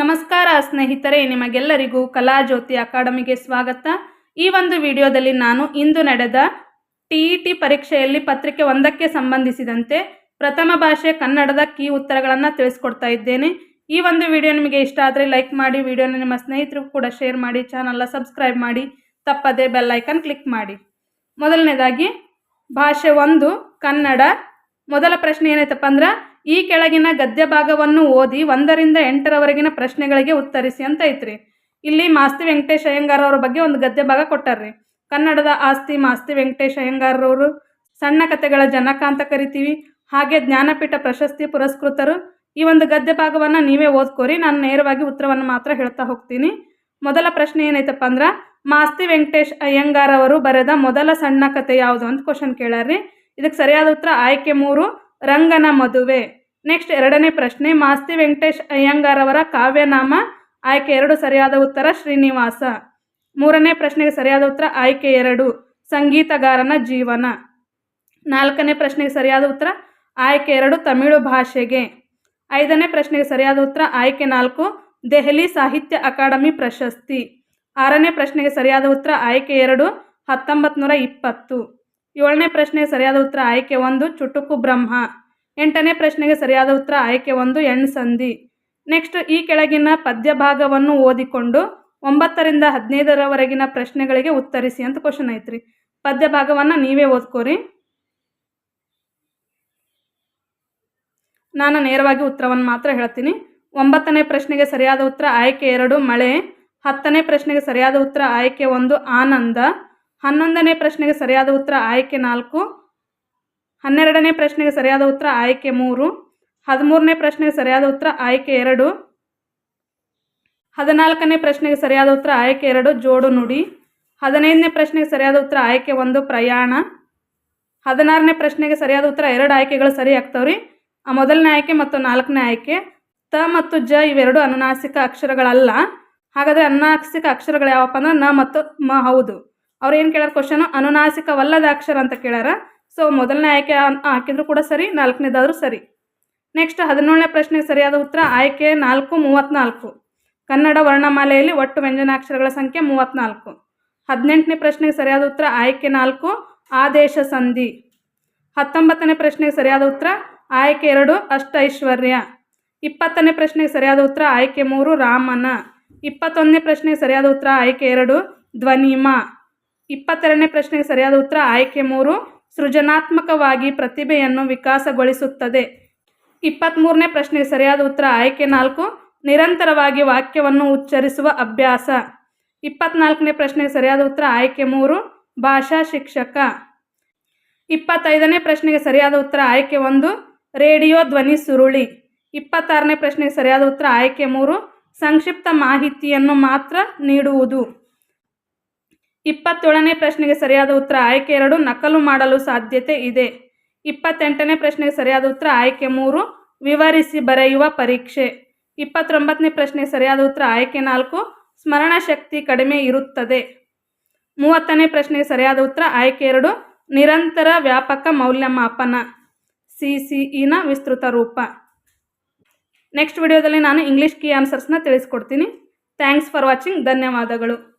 ನಮಸ್ಕಾರ ಸ್ನೇಹಿತರೆ, ನಿಮಗೆಲ್ಲರಿಗೂ ಕಲಾಜ್ಯೋತಿ ಅಕಾಡೆಮಿಗೆ ಸ್ವಾಗತ. ಈ ಒಂದು ವಿಡಿಯೋದಲ್ಲಿ ನಾನು ಇಂದು ನಡೆದ ಟಿ ಟಿ ಪರೀಕ್ಷೆಯಲ್ಲಿ ಪತ್ರಿಕೆ ಒಂದಕ್ಕೆ ಸಂಬಂಧಿಸಿದಂತೆ ಪ್ರಥಮ ಭಾಷೆ ಕನ್ನಡದ ಕೀ ಉತ್ತರಗಳನ್ನು ತಿಳಿಸ್ಕೊಡ್ತಾ ಇದ್ದೇನೆ. ಈ ಒಂದು ವಿಡಿಯೋ ನಿಮಗೆ ಇಷ್ಟ ಆದರೆ ಲೈಕ್ ಮಾಡಿ, ವಿಡಿಯೋನ ನಿಮ್ಮ ಸ್ನೇಹಿತರಿಗೂ ಕೂಡ ಶೇರ್ ಮಾಡಿ, ಚಾನಲ್ನ ಸಬ್ಸ್ಕ್ರೈಬ್ ಮಾಡಿ, ತಪ್ಪದೆ ಬೆಲ್ಲೈಕನ್ ಕ್ಲಿಕ್ ಮಾಡಿ. ಮೊದಲನೇದಾಗಿ, ಭಾಷೆ ಒಂದು ಕನ್ನಡ. ಮೊದಲ ಪ್ರಶ್ನೆ ಏನೈತಪ್ಪ ಅಂದ್ರೆ ಈ ಕೆಳಗಿನ ಗದ್ಯ ಭಾಗವನ್ನು ಓದಿ ಒಂದರಿಂದ ಎಂಟರವರೆಗಿನ ಪ್ರಶ್ನೆಗಳಿಗೆ ಉತ್ತರಿಸಿ ಅಂತ ಐತ್ರಿ. ಇಲ್ಲಿ ಮಾಸ್ತಿ ವೆಂಕಟೇಶ್ ಅಯ್ಯಂಗಾರ್ ಅವ್ರ ಬಗ್ಗೆ ಒಂದು ಗದ್ಯ ಭಾಗ ಕೊಟ್ಟಾರ್ರಿ. ಕನ್ನಡದ ಆಸ್ತಿ ಮಾಸ್ತಿ ವೆಂಕಟೇಶ್ ಅಯ್ಯಂಗಾರವರು ಸಣ್ಣ ಕಥೆಗಳ ಜನಕ ಅಂತ ಕರಿತೀವಿ. ಹಾಗೆ ಜ್ಞಾನಪೀಠ ಪ್ರಶಸ್ತಿ ಪುರಸ್ಕೃತರು. ಈ ಒಂದು ಗದ್ಯ ಭಾಗವನ್ನು ನೀವೇ ಓದ್ಕೋರಿ, ನಾನು ನೇರವಾಗಿ ಉತ್ತರವನ್ನು ಮಾತ್ರ ಹೇಳ್ತಾ ಹೋಗ್ತೀನಿ. ಮೊದಲ ಪ್ರಶ್ನೆ ಏನೈತಪ್ಪ ಅಂದ್ರೆ, ಮಾಸ್ತಿ ವೆಂಕಟೇಶ್ ಅಯ್ಯಂಗಾರ್ ಅವರು ಬರೆದ ಮೊದಲ ಸಣ್ಣ ಕಥೆ ಯಾವುದು ಅಂತ ಕ್ವಶನ್ ಕೇಳಾರ್ರಿ. ಇದಕ್ಕೆ ಸರಿಯಾದ ಉತ್ತರ ಆಯ್ಕೆ ಮೂರು ರಂಗನ ಮದುವೆ. ನೆಕ್ಸ್ಟ್ ಎರಡನೇ ಪ್ರಶ್ನೆ, ಮಾಸ್ತಿ ವೆಂಕಟೇಶ್ ಅಯ್ಯಂಗಾರ್ ಅವರ ಕಾವ್ಯನಾಮ, ಆಯ್ಕೆ ಎರಡು ಸರಿಯಾದ ಉತ್ತರ ಶ್ರೀನಿವಾಸ. ಮೂರನೇ ಪ್ರಶ್ನೆಗೆ ಸರಿಯಾದ ಉತ್ತರ ಆಯ್ಕೆ ಎರಡು, ಸಂಗೀತಗಾರನ ಜೀವನ. ನಾಲ್ಕನೇ ಪ್ರಶ್ನೆಗೆ ಸರಿಯಾದ ಉತ್ತರ ಆಯ್ಕೆ ಎರಡು, ತಮಿಳು ಭಾಷೆಗೆ. ಐದನೇ ಪ್ರಶ್ನೆಗೆ ಸರಿಯಾದ ಉತ್ತರ ಆಯ್ಕೆ ನಾಲ್ಕು, ದೆಹಲಿ ಸಾಹಿತ್ಯ ಅಕಾಡೆಮಿ ಪ್ರಶಸ್ತಿ. ಆರನೇ ಪ್ರಶ್ನೆಗೆ ಸರಿಯಾದ ಉತ್ತರ ಆಯ್ಕೆ ಎರಡು, ಹತ್ತೊಂಬತ್ತು ನೂರ ಇಪ್ಪತ್ತು. ಏಳನೇ ಪ್ರಶ್ನೆಗೆ ಸರಿಯಾದ ಉತ್ತರ ಆಯ್ಕೆ ಒಂದು, ಚುಟುಕು ಬ್ರಹ್ಮ. ಎಂಟನೇ ಪ್ರಶ್ನೆಗೆ ಸರಿಯಾದ ಉತ್ತರ ಆಯ್ಕೆ ಒಂದು ಎಣ್ಸಂಧಿ ನೆಕ್ಸ್ಟ್ ಈ ಕೆಳಗಿನ ಪದ್ಯ ಭಾಗವನ್ನು ಓದಿಕೊಂಡು ಒಂಬತ್ತರಿಂದ ಹದಿನೈದರವರೆಗಿನ ಪ್ರಶ್ನೆಗಳಿಗೆ ಉತ್ತರಿಸಿ ಅಂತ ಕ್ವಶನ್ ಐತ್ರಿ. ಪದ್ಯ ಭಾಗವನ್ನು ನೀವೇ ಓದ್ಕೋರಿ. ನಾನು ನೇರವಾಗಿ ಉತ್ತರವನ್ನು ಮಾತ್ರ ಹೇಳ್ತೀನಿ. ಒಂಬತ್ತನೇ ಪ್ರಶ್ನೆಗೆ ಸರಿಯಾದ ಉತ್ತರ ಆಯ್ಕೆ ಎರಡು, ಮಳೆ. ಹತ್ತನೇ ಪ್ರಶ್ನೆಗೆ ಸರಿಯಾದ ಉತ್ತರ ಆಯ್ಕೆ ಒಂದು, ಆನಂದ. ಹನ್ನೊಂದನೇ ಪ್ರಶ್ನೆಗೆ ಸರಿಯಾದ ಉತ್ತರ ಆಯ್ಕೆ ನಾಲ್ಕು. ಹನ್ನೆರಡನೇ ಪ್ರಶ್ನೆಗೆ ಸರಿಯಾದ ಉತ್ತರ ಆಯ್ಕೆ ಮೂರು. ಹದಿಮೂರನೇ ಪ್ರಶ್ನೆಗೆ ಸರಿಯಾದ ಉತ್ತರ ಆಯ್ಕೆ ಎರಡು. ಹದಿನಾಲ್ಕನೇ ಪ್ರಶ್ನೆಗೆ ಸರಿಯಾದ ಉತ್ತರ ಆಯ್ಕೆ ಎರಡು, ಜೋಡು ನುಡಿ. ಹದಿನೈದನೇ ಪ್ರಶ್ನೆಗೆ ಸರಿಯಾದ ಉತ್ತರ ಆಯ್ಕೆ ಒಂದು, ಪ್ರಯಾಣ. ಹದಿನಾರನೇ ಪ್ರಶ್ನೆಗೆ ಸರಿಯಾದ ಉತ್ತರ ಎರಡು ಆಯ್ಕೆಗಳು ಸರಿ ಆಗ್ತಾವ್ರಿ. ಆ ಮೊದಲನೇ ಆಯ್ಕೆ ಮತ್ತು ನಾಲ್ಕನೇ ಆಯ್ಕೆ. ತ ಮತ್ತು ಜ ಇವೆರಡು ಅನುನಾಸಿಕ ಅಕ್ಷರಗಳಲ್ಲ. ಹಾಗಾದರೆ ಅನುನಾಸಿಕ ಅಕ್ಷರಗಳು ಯಾವಪ್ಪ ಅಂದ್ರೆ ನ ಮತ್ತು ಮ ಹೌದು. ಅವ್ರು ಏನು ಕೇಳ್ಯಾರ ಕ್ವಶನು ಅನುನಾಸಿಕವಲ್ಲದ ಅಕ್ಷರ ಅಂತ ಕೇಳಾರ. ಸೊ ಮೊದಲನೇ ಆಯ್ಕೆ ಹಾಕಿದ್ರು ಕೂಡ ಸರಿ, ನಾಲ್ಕನೇದಾದರೂ ಸರಿ. ನೆಕ್ಸ್ಟ್ ಹದಿನೇಳನೇ ಪ್ರಶ್ನೆಗೆ ಸರಿಯಾದ ಉತ್ತರ, ಆಯ್ಕೆ ನಾಲ್ಕು ಮೂವತ್ತ್ನಾಲ್ಕು ಕನ್ನಡ ವರ್ಣಮಾಲೆಯಲ್ಲಿ ಒಟ್ಟು ವ್ಯಂಜನಾಕ್ಷರಗಳ ಸಂಖ್ಯೆ ಮೂವತ್ತ್ನಾಲ್ಕು ಹದಿನೆಂಟನೇ ಪ್ರಶ್ನೆಗೆ ಸರಿಯಾದ ಉತ್ತರ, ಆಯ್ಕೆ ನಾಲ್ಕು, ಆದೇಶ ಸಂಧಿ. ಹತ್ತೊಂಬತ್ತನೇ ಪ್ರಶ್ನೆಗೆ ಸರಿಯಾದ ಉತ್ತರ, ಆಯ್ಕೆ ಎರಡು, ಅಷ್ಟೈಶ್ವರ್ಯ. ಇಪ್ಪತ್ತನೇ ಪ್ರಶ್ನೆಗೆ ಸರಿಯಾದ ಉತ್ತರ, ಆಯ್ಕೆ ಮೂರು, ರಾಮನ. ಇಪ್ಪತ್ತೊಂದನೇ ಪ್ರಶ್ನೆಗೆ ಸರಿಯಾದ ಉತ್ತರ, ಆಯ್ಕೆ ಎರಡು, ಧ್ವನಿಮ. ಇಪ್ಪತ್ತೆರಡನೇ ಪ್ರಶ್ನೆಗೆ ಸರಿಯಾದ ಉತ್ತರ ಆಯ್ಕೆ ಮೂರು. ಸೃಜನಾತ್ಮಕವಾಗಿ ಪ್ರತಿಭೆಯನ್ನು ವಿಕಾಸಗೊಳಿಸುತ್ತದೆ. ಇಪ್ಪತ್ತ್ಮೂರನೇ ಪ್ರಶ್ನೆಗೆ ಸರಿಯಾದ ಉತ್ತರ ಆಯ್ಕೆ ನಾಲ್ಕು. ನಿರಂತರವಾಗಿ ವಾಕ್ಯವನ್ನು ಉಚ್ಚರಿಸುವ ಅಭ್ಯಾಸ. ಇಪ್ಪತ್ನಾಲ್ಕನೇ ಪ್ರಶ್ನೆಗೆ ಸರಿಯಾದ ಉತ್ತರ ಆಯ್ಕೆ ಮೂರು. ಭಾಷಾ ಶಿಕ್ಷಕ. ಇಪ್ಪತ್ತೈದನೇ ಪ್ರಶ್ನೆಗೆ ಸರಿಯಾದ ಉತ್ತರ ಆಯ್ಕೆ ಒಂದು. ರೇಡಿಯೋ ಧ್ವನಿ ಸುರುಳಿ. ಇಪ್ಪತ್ತಾರನೇ ಪ್ರಶ್ನೆಗೆ ಸರಿಯಾದ ಉತ್ತರ ಆಯ್ಕೆ ಮೂರು. ಸಂಕ್ಷಿಪ್ತ ಮಾಹಿತಿಯನ್ನು ಮಾತ್ರ ನೀಡುವುದು. ಇಪ್ಪತ್ತೇಳನೇ ಪ್ರಶ್ನೆಗೆ ಸರಿಯಾದ ಉತ್ತರ ಆಯ್ಕೆ ಎರಡು, ನಕಲು ಮಾಡಲು ಸಾಧ್ಯತೆ ಇದೆ. ಇಪ್ಪತ್ತೆಂಟನೇ ಪ್ರಶ್ನೆಗೆ ಸರಿಯಾದ ಉತ್ತರ ಆಯ್ಕೆ ಮೂರು, ವಿವರಿಸಿ ಬರೆಯುವ ಪರೀಕ್ಷೆ. ಇಪ್ಪತ್ತೊಂಬತ್ತನೇ ಪ್ರಶ್ನೆಗೆ ಸರಿಯಾದ ಉತ್ತರ ಆಯ್ಕೆ ನಾಲ್ಕು, ಸ್ಮರಣ ಶಕ್ತಿ ಕಡಿಮೆ ಇರುತ್ತದೆ. ಮೂವತ್ತನೇ ಪ್ರಶ್ನೆಗೆ ಸರಿಯಾದ ಉತ್ತರ ಆಯ್ಕೆ ಎರಡು, ನಿರಂತರ ವ್ಯಾಪಕ ಮೌಲ್ಯಮಾಪನ. ಸಿ ಸಿ ಇನ ವಿಸ್ತೃತ ರೂಪ. ನೆಕ್ಸ್ಟ್ ವಿಡಿಯೋದಲ್ಲಿ ನಾನು ಇಂಗ್ಲೀಷ್ ಕೀ ಆನ್ಸರ್ಸ್ನ ತಿಳಿಸ್ಕೊಡ್ತೀನಿ. ಥ್ಯಾಂಕ್ಸ್ ಫಾರ್ ವಾಚಿಂಗ್ ಧನ್ಯವಾದಗಳು.